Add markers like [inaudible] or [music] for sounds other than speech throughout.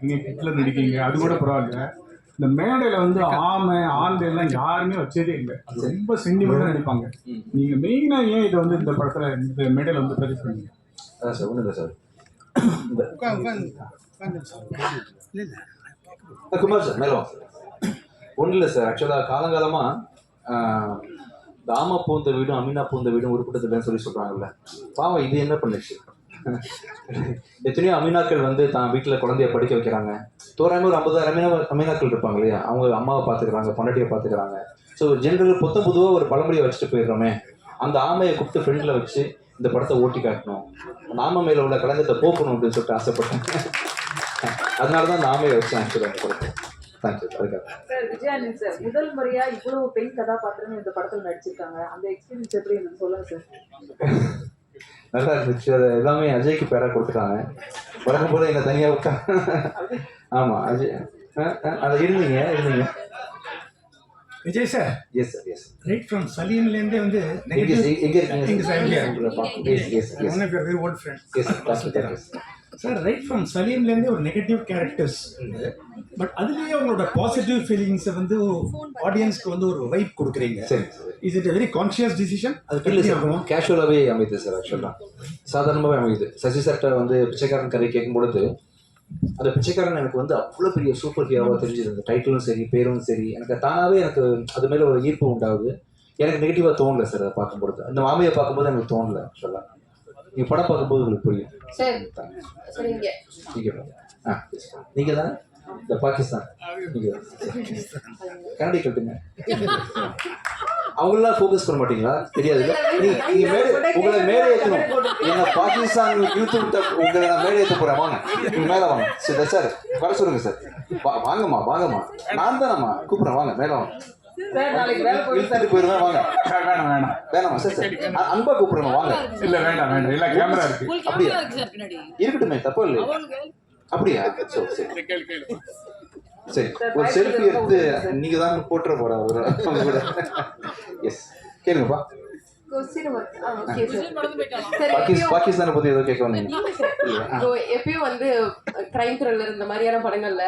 நடிக்கிறீங்க Hitler நடிக்கிறீங்க அது கூட பரவாயில்ல. இந்த மேடையில வந்து ஆமை ஆண்டு எல்லாம் யாருமே வச்சதே இல்லை. அது ரொம்ப சென்டிமெண்டா நடிப்பாங்க நீங்க மெயினா ஏன் இதை வந்து இந்த படத்துல இந்த மேடையில வந்து ப்ரொஜெக்ட் பண்ணீங்க? அதான் சார் ஒன்றும் இல்லை சார். குமார் சார் மேலே சார். ஒன்றும் இல்லை சார். ஆக்சுவலாக காலங்காலமாக இந்த பூந்த வீடும் அமீனா பூந்த வீடும் உருப்பிட்டதில்லைன்னு சொல்லி சொல்கிறாங்கல்ல பாவம் இது என்ன பண்ணுச்சு? [laughs] எத்தனையோ அமீனாக்கள் வந்து தான் வீட்டில் குழந்தைய படிக்க வைக்கிறாங்க. தோராயமாக ஒரு ஐம்பதாயிரம் அமீனா அமீனாக்கள் இருப்பாங்க இல்லையா? அவங்க அம்மாவை பார்த்துக்கிறாங்க பொண்டாட்டியை பார்த்துக்கிறாங்க. ஸோ ஜென்ரல் புத்தம் புதுவாக ஒரு பழமொழியை வச்சுட்டு போயிடுறோமே. அந்த ஆமையை கூப்பிட்டு ஃப்ரெண்டில் வச்சு இந்த படத்தை ஓட்டி காட்டணும். அந்த ஆமை மேலே உள்ள கலந்தத்தை போக்கணும் அப்படின்னு சொல்லிட்டு ஆசைப்பட்டேன். [laughs] அதனால தான் இந்த ஆமையை வச்சேன் ஆக்சுவலாக படத்தை. சார் விஜயானந்த் சார் முதல் முறையா இவ்வளவு பெண் கதாபாத்திரம் இந்த படத்துல நடிச்சிருக்காங்க. அந்த எக்ஸ்பீரியன்ஸ் எப்படி எனக்கு சொல்லுங்க சார். நல்லா இருந்துச்சு அது எல்லாமே அஜய்க்கு பேராக கொடுத்துட்டாங்க வழக்கம் போல என்னை தனியாக விட்டா ஆமாம் அஜய் அது இருந்தீங்க இருந்தீங்க. Vijay sir yes sir yes right from சலீம்லேருந்தே வந்து எங்கே எங்கே yes yes yes one of your very old friend yes sir right from சலீம்லேருந்தே ஒரு நெகட்டிவ் கேரக்டர்ஸ் பட் அதுலேயே உங்களோட பாசிட்டிவ் ஃபீலிங்ஸை வந்து ஆடியன்ஸ்க்கு வந்து ஒரு வைப் கொடுக்குறீங்க. சரி is it very conscious decision அது இல்லை சார் கேஷுவலாகவே அமையுது சார் ஆக்சுவலாக சாதாரணமாகவே அமையுது சசி சார்ட்ட வந்து பிச்சைக்காரன் கதை கேட்கும் பொழுது அந்த பிச்சைக்காரன் எனக்கு வந்து அவ்வளோ பெரிய சூப்பர் ஹீரோவாக தெரிஞ்சது. அந்த டைட்டிலும் சரி பேரும் சரி. எனக்கு தானாகவே எனக்கு அது மேலே ஒரு ஈர்ப்பு உண்டாகுது. எனக்கு நெகட்டிவாக தோணல சார் அதை பார்க்கும்பொழுது அந்த மாமியை பார்க்கும்போது எனக்கு தோணல ஆக்சுவலாக நீங்கள் படம் பார்க்கும்போது உங்களுக்கு புரியும். சார் சரிங்க நீங்கள் ஆ நீங்கள் தானே? இந்த பாகிஸ்தான். கரடி கட்டுங்க அவங்களெல்லாம் ஃபோக்கஸ் பண்ண மாட்டீங்களா? தெரியாது. நீங்க நீங்க மேடை உங்களை மேடை ஏற்றணும் என்ன பாகிஸ்தான் யூத் விட்ட உங்களை நான் மேடை ஏற்ற போறேன். வாங்க. நீங்க மேலே வாங்க. சரி சார் வர சொல்லுங்க சார். வா- வாங்கம்மா வாங்கம்மா. நான் தானம்மா கூப்பிடுறேன். வாங்க மேலே வாங்க. சார் நாளைக்கு வேலை போய் சார் இழுத்துட்டு போயிருவேன். வாங்க. வேணாம் வேணாம். வேணாமா சார் சார். அ- அன்பா கூப்பிடுறேன் வாங்க. இல்ல வேண்டாம் வேண்டாம். இல்ல கேமரா இருக்கு. அப்படியா? இருக்கட்டுமே தப்பு இல்லை அப்படியா? சரி சரி. சரி ஒரு செல்ஃபி எடுத்து நீங்க தான் போட்டுற போற ஒரு கூட. எஸ் கேளுங்கப்பா. பாகிஸ்தானை பத்தி ஏதோ கேட்க எப்பயும் வந்து கிரைம் த்ரில்லர் இந்த மாதிரியான படங்கள்ல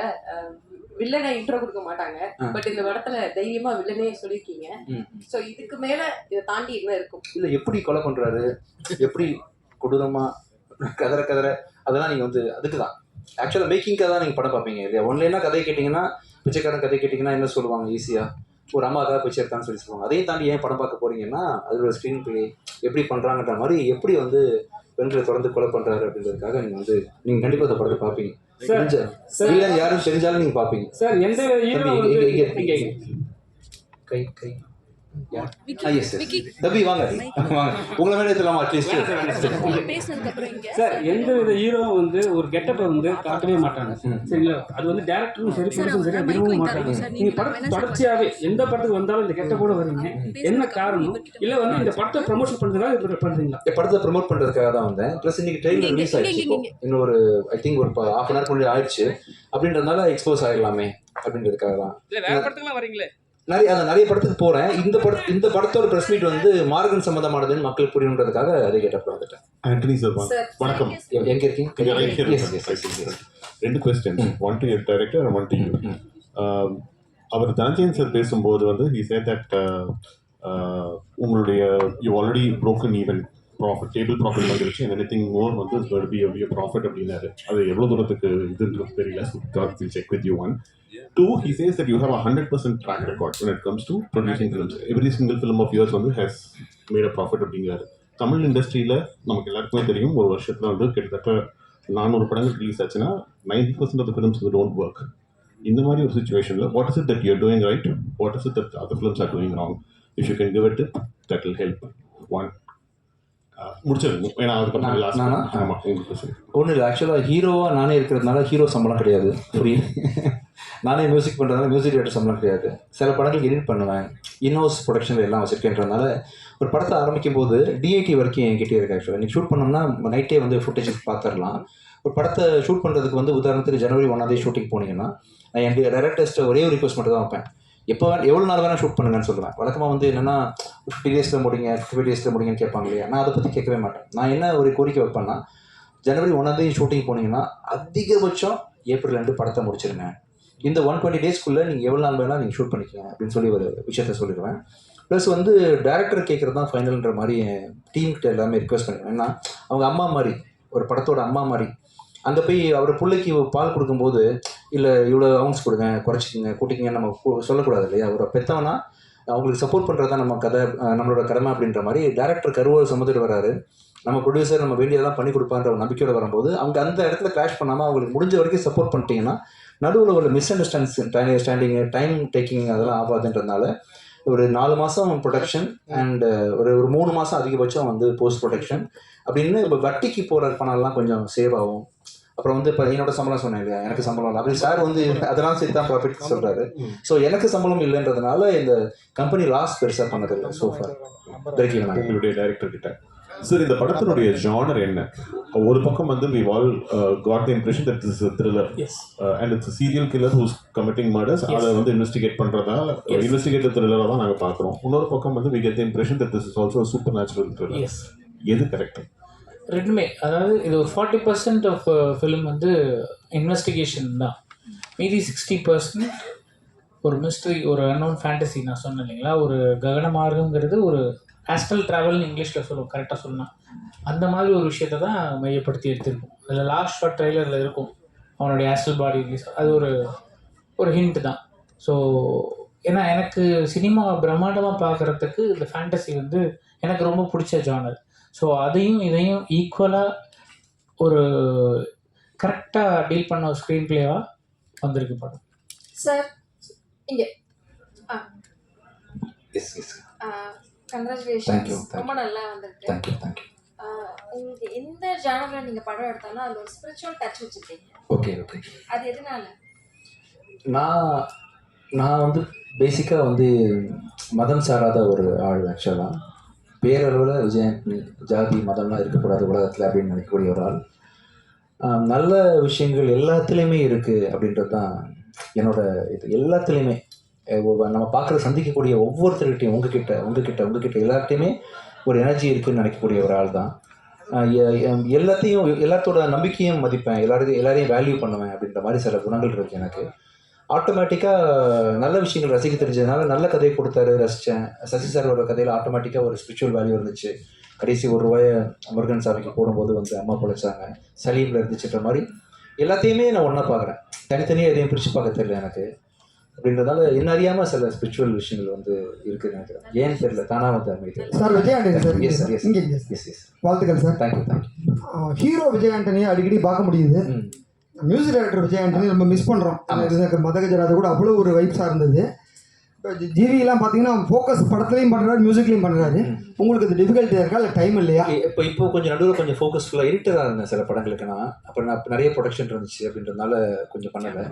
வில்லனை இன்ட்ரோ கொடுக்க மாட்டாங்க. பட் இந்த படத்துல தைரியமா வில்லனே சொல்லியிருக்கீங்க. சோ இதுக்கு மேல இதை தாண்டி என்ன இருக்கும்? இல்ல எப்படி கொலை பண்றாரு? எப்படி கொடூரமா கதற கதற? அதெல்லாம் நீங்க வந்து அதுக்கு தான் ஆக்சுவலாக மேக்கிங்காக தான் நீங்கள் படம் பார்ப்பீங்க இல்லையா? ஒன்லைனா கதை கேட்டிங்கன்னா பிச்சைக்காரன் கதை கேட்டிங்கன்னா என்ன சொல்லுவாங்க ஈஸியாக ஒரு அம்மாக்காக பிச்சை எடுத்தான்னு சொல்லி சொல்லுவாங்க. அதையும் தாண்டி ஏன் படம் பார்க்க போறீங்கன்னா அதில் ஒரு ஸ்க்ரீன் பிளே எப்படி பண்ணுறாங்கன்ற மாதிரி எப்படி வந்து பெண்களை தொடர்ந்து கொலை பண்ணுறாரு அப்படின்றதுக்காக நீங்கள் வந்து நீங்கள் கண்டிப்பாக அந்த படத்தை பார்ப்பீங்க. யாரும் தெரிஞ்சாலும் நீங்கள் பார்ப்பீங்க. சார் எந்த. கை கை. [laughs] [laughs] சார் எந்த வித ஹீரோ வந்து ஒரு கெட்டப்பை வந்து காட்டவே மாட்டாங்க. சரிங்களா? அது வந்து டேரக்டரும் சரி ப்ரொடியூசரும் சரி விரும்பவும் மாட்டாங்க. நீங்க படம் தொடர்ச்சியாவே எந்த படத்துக்கு வந்தாலும் இந்த கெட்ட கூட வரீங்க. என்ன காரணம்? இல்ல வந்து இந்த படத்தை ப்ரமோஷன் பண்றதுக்காக பண்றீங்களா? படத்தை ப்ரோமோட் பண்ணுறதுக்காக தான் வந்தேன். ப்ளஸ் இன்னைக்கு ட்ரெயிலர் ரிலீஸ் ஆயிடுச்சு. ஐ திங்க் ஒரு ஹாஃப் அன் ஹவர் முன்னாடி ஆயிடுச்சு. அப்படின்றதுனால எக்ஸ்போஸ் ஆகிடலாமே அப்படின்றதுக்காக தான். இல்ல வேற படத்துக்குலாம் வரீங்களே. நிறைய அந்த நிறைய படத்துக்கு போகிறேன் இந்த பட இந்த படத்தோட ப்ரெஸ் மீட் வந்து மார்கன் சம்மந்தமானதுன்னு மக்களுக்கு புரியணுன்றதுக்காக அதை கேட்டப்ப வந்துட்டேன். ஆண்டனி சார் வணக்கம். எங்க இருக்கீங்க. ரெண்டு question one to your director one to you our Dhananjayan sir பேசும்போது வந்து that uh, uh, உங்களுடைய you already broken even. Profit table profit வந்துருச்சு. Anything more வந்து a be a profit அப்படின்னாரு. அது எவ்வளோ தூரத்துக்கு இதுன்றது தெரியல. Will check with you one two he says that you have a hundred percent track record when it comes to producing films. Every single film of yours வந்து has made a profit அப்படிங்கிறாரு. தமிழ் இண்டஸ்ட்ரியில் நமக்கு எல்லாருக்குமே தெரியும் ஒரு வருஷத்தில் வந்து கிட்டத்தட்ட நானூறு படங்கள் ரிலீஸ் ஆச்சுன்னா ninety percent of films don't work இந்த மாதிரி ஒரு சுச்சுவேஷனில் what is it that you're doing right what is it that other films are doing wrong if you can give it that will help one முடிச்சிருங்க. ஏன்னா அதுக்கப்புறம் ஒன்றும் இல்லை. ஆக்சுவலாக ஹீரோவாக நானே இருக்கிறதுனால ஹீரோ சம்பளம் கிடையாது. ஃப்ரீ நானே மியூசிக் பண்ணுறதுனால மியூசிக் டேரக்டர் சம்பளம் கிடையாது. சில படங்களுக்கு எடிட் பண்ணுவேன். இன்னோஸ் ப்ரொடக்ஷன் எல்லாம் வச்சிருக்கேன்றதுனால ஒரு படத்தை ஆரம்பிக்கும் போது டிஐடி வரைக்கும் என்கிட்ட இருக்கு ஆக்சுவலாக நீங்கள் ஷூட் பண்ணோம்னா நைட்டே வந்து ஃபுட்டேஜ் பார்த்துடலாம் ஒரு படத்தை ஷூட் பண்ணுறதுக்கு வந்து உதாரணத்துக்கு ஜனவரி ஒன்றாந்தே ஷூட்டிங் போனீங்கன்னா நான் என் டேரக்டர்ஸ்ட்டை ஒரே ஒரு ரிக்வஸ்ட் மட்டும் தான் வைப்பேன். எப்போ எவ்வளோ நாள் வேணால் ஷூட் பண்ணுங்கன்னு சொல்லுவேன் வழக்கமாக வந்து என்னென்னா ஃபிஃப்டி டேஸில் முடிங்க ஃபிஃப்டி டேஸில் முடிங்கன்னு கேட்பாங்க இல்லையா? நான் அதை பற்றி கேட்கவே மாட்டேன். நான் என்ன ஒரு கோரிக்கை வைப்பேன்னா ஜனவரி ஒன்றாந்தேதி ஷூட்டிங் போனீங்கன்னா அதிகபட்சம் ஏப்ரல் ரெண்டு படத்தை முடிச்சிருங்க. இந்த ஒன் டுவெண்ட்டி டேஸ்க்குள்ளே நீங்கள் எவ்வளோ நாள் வேணால் நீங்கள் ஷூட் பண்ணிக்கங்க அப்படின்னு சொல்லி ஒரு விஷயத்த சொல்லிடுவேன். ப்ளஸ் வந்து டேரக்டர் கேட்குறது தான் ஃபைனல்ன்ற மாதிரி டீம்கிட்ட எல்லாமே ரிக்வெஸ்ட் பண்ணுவேன் ஏன்னா அவங்க அம்மா மாதிரி ஒரு படத்தோட அம்மா மாதிரி அங்கே போய் அவர் பிள்ளைக்கு பால் கொடுக்கும்போது இல்லை இவ்வளோ அவுன்ஸ் கொடுங்க குறைச்சிக்கோங்க கூட்டிக்கங்க நம்ம சொல்லக்கூடாது இல்லையா? ஒரு பெற்றவனா அவங்களுக்கு சப்போர்ட் பண்ணுறது தான் நம்ம கதை நம்மளோட கடமை அப்படின்ற மாதிரி டேரக்டர் கருவை சுமந்துட்டு வராரு. நம்ம ப்ரொடியூசர் நம்ம வேண்டியதெல்லாம் பண்ணி கொடுப்பான்ற ஒரு நம்பிக்கையோட வரும்போது அவங்க அந்த இடத்துல கிளாஷ் பண்ணாமல் அவங்களுக்கு முடிஞ்ச வரைக்கும் சப்போர்ட் பண்ணிட்டீங்கன்னா நடுவில் ஒரு misunderstanding standing time taking அதெல்லாம் ஆகாதுன்றதுனால ஒரு நாலு மாதம் ப்ரொடக்ஷன் அண்டு ஒரு ஒரு மூணு மாதம் அதிகபட்சம் வந்து போஸ்ட் ப்ரொடக்ஷன் அப்படின்னு இப்போ வட்டிக்கு போகிற பணம்லாம் கொஞ்சம் சேவ் ஆகும். அப்புறம் வந்து இப்போ என்னோட சம்பளம் சொன்னேன் இல்லையா? எனக்கு சம்பளம் இல்லை. அப்படி சார் வந்து அதெல்லாம் சேர்த்து தான் ப்ராஃபிட் சொல்கிறாரு ஸோ எனக்கு சம்பளம் இல்லைன்றதுனால இந்த கம்பெனி லாஸ் பெருசாக பண்ணதில்லை சோஃபா கிடைக்கும் உங்களுடைய டைரக்டர் கிட்ட. சார் இந்த படத்தினுடைய ஜானர் என்ன? ஒரு பக்கம் வந்து we all got the impression that is thriller. And it's serial killer who's committing murders அதை வந்து இன்வெஸ்டிகேட் பண்றதா? இன்வெஸ்டிகேட்டிவ் த்ரில்லராக தான் நாங்கள் பார்க்குறோம். இன்னொரு பக்கம் வந்து we get the impression that this is also supernatural thriller எது கரெக்ட் ரெண்டுமே. அதாவது இது ஒரு ஃபார்ட்டி பர்சன்ட் ஆஃப் ஃபிலிம் வந்து இன்வெஸ்டிகேஷன் தான். மீதி சிக்ஸ்டி பர்சன்ட் ஒரு மிஸ்ட்ரி ஒரு அன்னோன் ஃபேண்டசி நான் சொன்னேன் இல்லைங்களா? ஒரு ககன மார்க்கங்கிறது ஒரு ஆஸ்ட்ரல் ட்ராவல்னு இங்கிலீஷில் சொல்லுவோம் கரெக்டாக சொன்னால் அந்த மாதிரி ஒரு விஷயத்த தான் மையப்படுத்தி எடுத்திருக்கும். அதில் லாஸ்ட் ஷார்ட் ட்ரைலரில் இருக்கும். அவனுடைய ஆஸ்ட்ரல் பாடி ரிலீஸ் அது ஒரு ஒரு ஹிண்ட் தான். ஸோ ஏன்னா எனக்கு சினிமா பிரம்மாண்டமாக பார்க்குறதுக்கு இந்த ஃபேண்டசி வந்து எனக்கு ரொம்ப பிடிச்ச ஜானர் ஸோ அதையும் இதையும் ஈக்குவலாக ஒரு கரெக்டாக டீல் பண்ண ஒரு ஸ்க்ரீன் பிளேவாக வந்திருக்கு படம். சார் இங்கே. எஸ் thank ரொம்ப நல்லா வந்திருக்கு. தேங்க்யூ தேங்க்யூ ஆஹ் உங்களுக்கு எந்த ஜானரில் நீங்கள் படம் எடுத்தாலும் அதில் ஒரு ஸ்பிரிச்சுவல் டச் வச்சுருக்கீங்க. ஓகே ஓகே அது எதனால? நான் நான் வந்து பேசிக்காக வந்து மதம் சாராத ஒரு ஆள் ஆக்சுவலாக பேரளவில் விஜயன் ஜாதி மதம்லாம் இருக்கக்கூடாது உலகத்தில் அப்படின்னு நினைக்கக்கூடிய ஒரு ஆள் நல்ல விஷயங்கள் எல்லாத்துலேயுமே இருக்குது அப்படின்றது தான் என்னோட இது. எல்லாத்துலேயுமே நம்ம பார்க்குற சந்திக்கக்கூடிய ஒவ்வொருத்தர்கிட்டையும் உங்ககிட்ட உங்ககிட்ட உங்ககிட்ட எல்லார்ட்டையுமே ஒரு எனர்ஜி இருக்குன்னு நினைக்கக்கூடிய ஒரு ஆள் தான் எல்லாத்தையும் எல்லாத்தோட நம்பிக்கையும் மதிப்பேன். எல்லாரையும் எல்லாரையும் வேல்யூ பண்ணுவேன் அப்படின்ற மாதிரி சில குணங்கள் இருக்குது எனக்கு. ஆட்டோமேட்டிக்காக நல்ல விஷயங்கள் ரசிக்க தெரிஞ்சதுனால நல்ல கதையை கொடுத்தாரு ரசித்தேன் சசி சாரோட கதையில் ஆட்டோமேட்டிக்காக ஒரு ஸ்பிரிச்சுவல் வேல்யூ இருந்துச்சு. கடைசி ஒரு ரூபாயை முருகன் சாமிக்கு போடும்போது வந்து அம்மா பொழைச்சாங்க. சலீமில் இருந்துச்சுன்ற மாதிரி எல்லாத்தையுமே நான் ஒன்றா பார்க்குறேன். தனித்தனியாக எதையும் பிரித்து பார்க்க தெரியல எனக்கு. அப்படின்றதால என்ன அறியாமல் சில ஸ்பிரிச்சுவல் விஷயங்கள் வந்து இருக்குன்னு நினைக்கிறேன் ஏன்னு தெரியல. தானாக வந்து அமைதி. Sir Vijay Antony sir yes yes வாழ்த்துக்கள் sir thank you thank you hero Vijay ஆண்டனியை அடிக்கடி பார்க்க முடியுது. மியூசிக் டைரக்டர் விஜய் ஆண்டனி ரொம்ப மிஸ் பண்ணுறோம் மதகஜராஜ கூட அவ்வளோ ஒரு வைப்ஸாக இருந்தது. இப்போ ஜிவிலாம் பார்த்தீங்கன்னா ஃபோக்கஸ் படத்துலையும் பண்ணுறாரு மியூசிக்லையும் பண்ணுறாரு உங்களுக்கு அது டிஃபிகல்ட்டியாக இருக்கா? இல்லை டைம் இல்லையா? இப்போ இப்போ கொஞ்சம் நடுவில் கொஞ்சம் ஃபோக்கஸ்ஃபுல்லாக இருட்டராக இருந்தேன் சில படங்களுக்கு நான் அப்போ நான் நிறைய ப்ரொடக்ஷன் இருந்துச்சு அப்படின்றதுனால கொஞ்சம் பண்ணலை.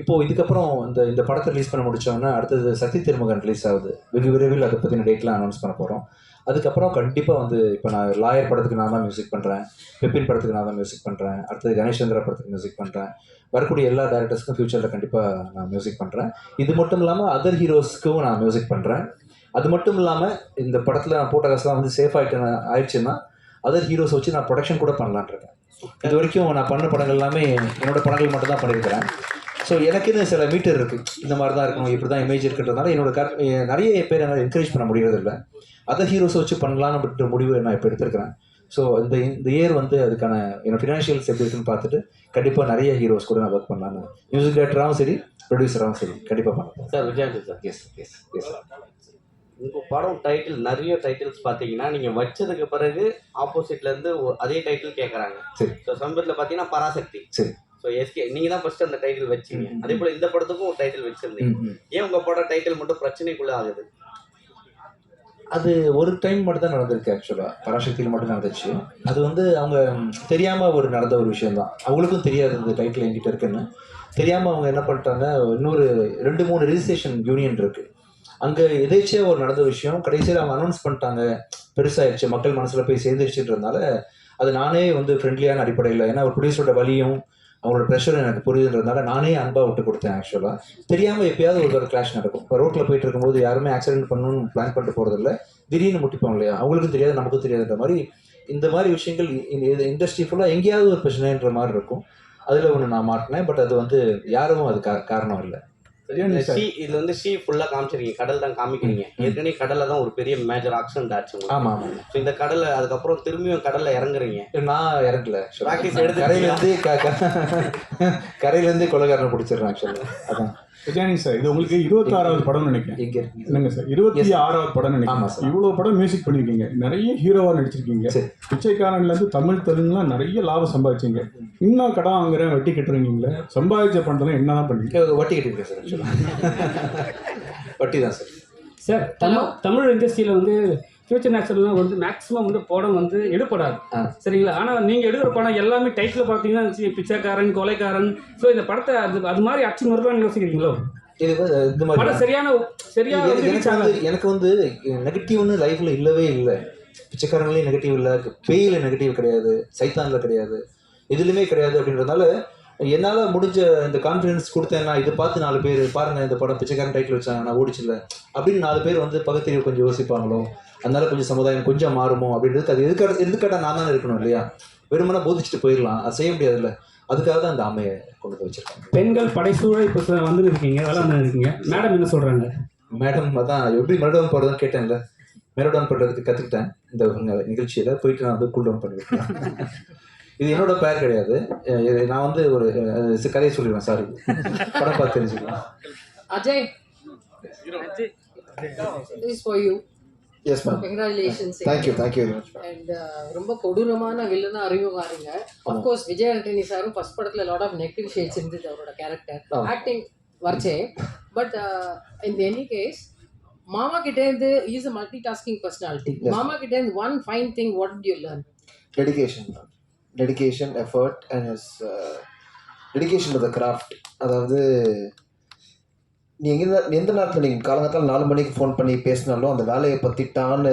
இப்போ இதுக்கப்புறம் இந்த இந்த படத்தை ரிலீஸ் பண்ண முடிச்சோன்னா அடுத்தது சக்தி திருமகன் ரிலீஸ் ஆகுது. வெகு விரைவில் அதை பற்றின டேட்லாம் அனௌன்ஸ் பண்ண போகிறோம் அதுக்கப்புறம் கண்டிப்பாக வந்து இப்போ நான் லாயர் படத்துக்கு நான் தான் மியூசிக் பண்ணுறேன் பெப்பின் படத்துக்கு நான் தான் மியூசிக் பண்ணுறேன் அடுத்தது கணேஷ்சந்திரா படத்துக்கு மியூசிக் பண்ணுறேன் வரக்கூடிய எல்லா டேரக்டர்ஸ்க்கும் ஃப்யூச்சரில் கண்டிப்பாக நான் மியூசிக் பண்ணுறேன் இது மட்டும் இல்லாமல் அதர் ஹீரோஸ்க்கும் நான் மியூசிக் பண்ணுறேன் அது மட்டும் இல்லாமல் இந்த படத்தில் நான் போட்ட காசுலாம் வந்து சேஃப் ஆகிட்டு ஆயிடுச்சுன்னா அதர் ஹீரோஸ் வச்சு நான் ப்ரொடக்ஷன் கூட பண்ணலான் இருக்கேன். இது வரைக்கும் நான் பண்ண படங்கள் எல்லாமே என்னோட படங்கள் மட்டும் தான் பண்ணியிருக்கிறேன். ஸோ எனக்குன்னு சில மீட்டர் இருக்குது இந்த மாதிரி தான் இருக்கணும். இப்படி தான் இமேஜ் இருக்குன்றதுனால என்னோட எ- நிறைய பேர் என்னால் என்கரேஜ் பண்ண முடியறதில்ல அதர் ஹீரோஸை வச்சு பண்ணலாம்னு அப்படின்ற முடிவு நான் இப்போ எடுத்திருக்கிறேன். ஸோ இந்த இந்த இயர் வந்து அதுக்கான என்னோட ஃபினான்ஷியல்ஸ் எப்படி இருக்குன்னு பார்த்துட்டு கண்டிப்பாக நிறைய ஹீரோஸ் கூட நான் ஒர்க் பண்ணலான்னு மியூசிக் டேரக்டராகவும் சரி ப்ரொடியூசராகவும் சரி கண்டிப்பாக பண்ணலாம். சார் விஜயாண்டி சார். எஸ் எஸ் எஸ் உங்கள் படம் டைட்டில் நிறைய டைட்டில்ஸ் பார்த்தீங்கன்னா நீங்கள் வச்சதுக்கு பிறகு ஆப்போசிட்லேருந்து அதே டைட்டில் கேட்குறாங்க சரி. ஸோ சமீபத்தில் பார்த்தீங்கன்னா பராசக்தி. சரி. ஸோ எஸ்கே நீங்கள் தான் ஃபர்ஸ்ட் அந்த டைட்டில் வச்சீங்க. அதே போல் இந்த படத்துக்கும் ஒரு டைட்டில் வச்சிருந்தீங்க. ஏன் உங்கள் படம் டைட்டில் மட்டும் பிரச்சனைக்குள்ளே ஆகுது? அது ஒரு டைம் மட்டும் தான் நடந்திருக்கு ஆக்சுவலாக பராசக்தியில் மட்டும் நடந்துச்சு. அது வந்து அவங்க தெரியாமல் ஒரு நடந்த ஒரு விஷயம் தான் அவங்களுக்கும் தெரியாது இந்த டைட்டில் என்கிட்ட இருக்குன்னு. தெரியாமல் அவங்க என்ன பண்ணிட்டாங்க இன்னொரு ரெண்டு மூணு ரெஜிஸ்ட்ரேஷன் யூனியன் இருக்குது அங்கே எதேச்சியாக ஒரு நடந்த விஷயம் கடைசியில் அவங்க அனௌன்ஸ் பண்ணிட்டாங்க. பெருசாகிடுச்சு மக்கள் மனசில் போய் சேர்ந்துருச்சுன்றதுனால அது நானே வந்து ஃப்ரெண்ட்லியான அடிப்படையில் ஏன்னா ஒரு ப்ரொடியூசரோட வலியும் அவங்களோட ப்ரெஷர் எனக்கு புரியுதுன்றதுனால நானே அன்பாக விட்டு கொடுத்தேன் ஆக்சுவலாக தெரியாமல் எப்பயாவது ஒரு ஒரு கிளாஷ் நடக்கும். இப்போ ரோட்டில் போயிட்டு இருக்கும்போது யாருமே ஆக்சிடென்ட் பண்ணணும்னு பிளான் பண்ணிட்டு போகிறதில்ல திடீர்னு முட்டிப்போம் இல்லையா? அவங்களுக்கும் தெரியாது நமக்கும் தெரியாதுன்ற மாதிரி இந்த மாதிரி விஷயங்கள் இண்டஸ்ட்ரி ஃபுல்லாக எங்கேயாவது ஒரு பிரச்சனைன்ற மாதிரி இருக்கும். அதில் ஒன்று நான் மாட்டினேன் பட் அது வந்து யாரும் அது காரணம் இல்லை. ஷீ இதுல வந்து ஷீ ஃபுல்லா காமிச்சிருக்கீங்க. கடல் தான் காமிக்கிறீங்க. ஏற்கனவே கடல்ல தான் ஒரு பெரிய மேஜர் ஆக்சிடென்ட் ஆச்சு. ஆமாம் So, இந்த கடல்ல அதுக்கப்புறம் திரும்பியும் கடல்ல இறங்குறீங்க. நான் இறங்கல. Practice எடுத்து [laughs] கரையிலேருந்து கரையிலேருந்து கொலைகாரனை பிடிச்சிடுறேன் ஆக்சுவலாக அதான். விஜயானி சார் இது உங்களுக்கு இருபத்தி ஆறாவது படம்னு நினைக்கிறேன். இருக்கு? இல்லைங்க சார் இருபத்தி. ஆறாவது படம் ஆமா, நினைக்கிறேன் sir. இவ்வளவு படம் மியூசிக் பண்ணிருக்கீங்க. நிறைய ஹீரோவா நடிச்சிருக்கீங்க. சரி. பிச்சைக்காரன்ல இருந்து தமிழ் தெலுங்குலாம் நிறைய லாபம் சம்பாதிச்சீங்க. இன்னும் கடன் வாங்குறேன் வட்டி கட்டுறீங்களே சம்பாதிச்ச பணத்தெல்லாம் என்னதான் பண்ணீங்க இங்க வட்டி கட்டிருக்கேன் சார் [laughs] ஆக்சுவலாக வட்டி தான் சார். சார் தமிழ் தமிழ் இண்டஸ்ட்ரியில் வந்து ஃபியூச்சர் நேச்சுரல்லாம் வந்து மேக்ஸிமம் வந்து படம் வந்து எடுப்படாது. சரிங்களா? ஆனால் நீங்கள் எடுக்கிற படம் எல்லாமே டைட்டில் பார்த்தீங்கன்னா வச்சு பிச்சைக்காரன் கொலைக்காரன். ஸோ இந்த படத்தை அது அது மாதிரி அச்சு வரலாம்னு யோசிக்கிறீங்களோ? இது இந்த மாதிரி படம் சரியான சரியா எனக்கு வந்து எனக்கு வந்து ஆகாது. எனக்கு வந்து நெகட்டிவ்னு லைஃப்ல இல்லவே இல்லை. பிச்சைக்காரங்களே நெகட்டிவ் இல்லை பேயில நெகட்டிவ் கிடையாது சைத்தான்ல கிடையாது எதுலையுமே கிடையாது அப்படின்றதுனால என்னால் முடிஞ்ச இந்த கான்ஃபிடன்ஸ் கொடுத்தேன் நான். இதை பார்த்து நாலு பேர் பாருங்க இந்த படம் பிச்சைக்காரன் டைட்டில் வச்சாங்க நான் ஓடிச்சில்ல. அப்படின்னு நாலு பேர் வந்து பக்கத்தில் கொஞ்சம் யோசிப்பாங்களோ? அதனால கொஞ்சம் சமுதாயம் கொஞ்சம் மாறுமோ? அப்படின்றதுக்கு அது எதுக்காக எதுக்காக நான் தானே இருக்கணும் இல்லையா? வெறுமனா போதிச்சுட்டு போயிடலாம். அது செய்ய முடியாதுல்ல. அதுக்காக தான் அந்த ஆமையை கொண்டு போய் வச்சிருக்காங்க. பெண்கள் படைசூழ இப்போ வந்து இருக்கீங்க வேலை வந்து இருக்கீங்க. மேடம் என்ன சொல்கிறாங்க மேடம் அதான் எப்படி மெலோடான் பாடுறதுன்னு கேட்டேன்ல. மெலோடான் பாடுறதுக்கு கற்றுக்கிட்டேன் இந்த நிகழ்ச்சியில் போயிட்டு நான் வந்து கூல் டவுன் பண்ணிவிட்டேன் இது என்னோட பேர் கிடையாது. நான் வந்து ஒரு கதையை சொல்லிடுவேன் சாரி படம் பார்த்து தெரிஞ்சுக்கலாம். Ajay for you yes ma'am congratulations thank you thank you very much and ரொம்ப கொடூரமான வில்லனா அறிமுகம் ஆறீங்க அஃப்கோர்ஸ் விஜய் ஆண்டனி சாரும் ஃபர்ஸ்ட் படத்துல லாட் ஆஃப் நெகட்டிவ் ஷேட்ஸ் இருந்தது அவரோட கேரக்டர். ஆக்டிங் வரைச்சே பட் இந்த எனி கேஸ் மாமா கிட்ட இருந்து is a multitasking personality. மாமா கிட்ட இருந்து one fine thing what you learn dedication dedication effort and his dedication to the craft அதாவது நீ எந்த எந்த நேரத்தில் நீங்கள் காலங்காத்தால் நாலு மணிக்கு ஃபோன் பண்ணி பேசினாலும் அந்த வேலையை பற்றிட்டான்னு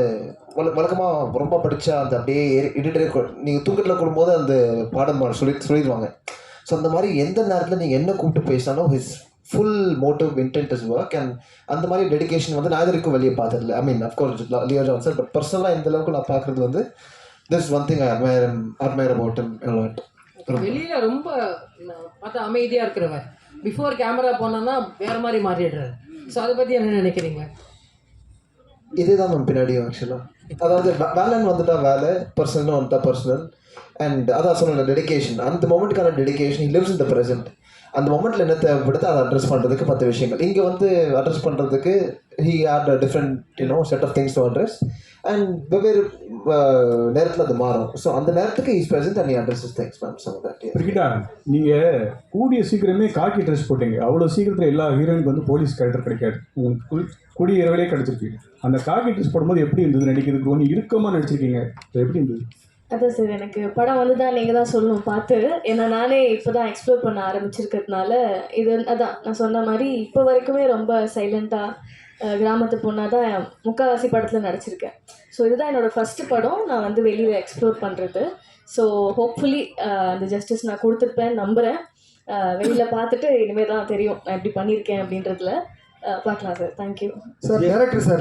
வழ வழக்கமாக ரொம்ப படித்தா அந்த அப்படியே இடிட்டே நீங்கள் தூக்கத்தில் கொடுக்கும்போது அந்த பாடம் சொல்லி சொல்லிடுவாங்க. ஸோ அந்த மாதிரி எந்த நேரத்தில் நீங்கள் என்ன கூப்பிட்டு பேசினாலும் his full motive intent is work and அந்த மாதிரி டெடிகேஷன் வந்து நான் இது வரைக்கும் வெளியே பார்த்ததில்ல. I mean of course Leo Johnson but பர்சனலாக இந்த அளவுக்கு நான் பார்க்குறது வந்து this one thing admire admire about him a lot. வெளியில ரொம்ப பார்த்தா அமைதியா இருக்கிறவர். பிஃபோர் கேமரா போனோம்னா வேற மாதிரி மாறிடுறாரு. ஸோ அதை பத்தி என்ன நினைக்கிறீங்க? இதுதான் மேம் பின்னாடியும் ஆக்சுவலாக அதாவது வேலைன்னு வந்துட்டா வேலை பர்சனல்னு வந்துட்டா பர்சனல் அண்ட் அதான் சொன்ன டெடிகேஷன் அந்த மொமெண்ட்டுக்கான he lives in the present. அந்த மொமெண்ட்டில் என்ன தேவைப்படுது அதை அட்ரஸ் பண்ணுறதுக்கு பத்து விஷயங்கள். இங்கே வந்து அட்ரஸ் பண்ணுறதுக்கு he are different you know set of things to address and வெவ்வேறு நேரத்தில் அது மாறும். ஸோ அந்த நேரத்துக்கு is present and address addresses things ma'am some that Brigida நீங்க கூடிய சீக்கிரமே காக்கி ட்ரெஸ் போட்டீங்க. அவ்வளோ சீக்கிரத்தில் எல்லா ஹீரோயினுக்கு வந்து போலீஸ் கேரக்டர் கிடைக்காது. உங்களுக்கு கூடிய இரவிலே கிடைச்சிருக்கு. அந்த காக்கி ட்ரெஸ் போடும்போது எப்படி இருந்தது நடிக்கிறதுக்கு ஒன்று இறுக்கமாக நடிச்சிருக்கீங்க. எப்படி இருந்தது? அதான் சார் எனக்கு படம் வந்து தான் நீங்கள் தான் சொல்லணும் பார்த்து. ஏன்னா நானே இப்போ தான் எக்ஸ்ப்ளோர் பண்ண ஆரம்பிச்சிருக்கிறதுனால இது அதான் நான் சொன்ன மாதிரி இப்போ வரைக்குமே ரொம்ப சைலண்ட்டாக கிராமத்து பொண்ணாக தான் முக்கால்வாசி படத்தில் நடிச்சிருக்கேன். ஸோ இதுதான் என்னோடய ஃபஸ்ட்டு படம். நான் வந்து வெளியில் எக்ஸ்ப்ளோர் பண்ணுறது ஸோ ஹோப்ஃபுல்லி அந்த ஜஸ்டிஸ் நான் கொடுத்துருப்பேன் நம்புகிறேன் வெளியில் பார்த்துட்டு இனிமேல் தான் தெரியும் நான் எப்படி பண்ணியிருக்கேன் அப்படின்றதுல பார்க்கலாம் sir thank you sir director sir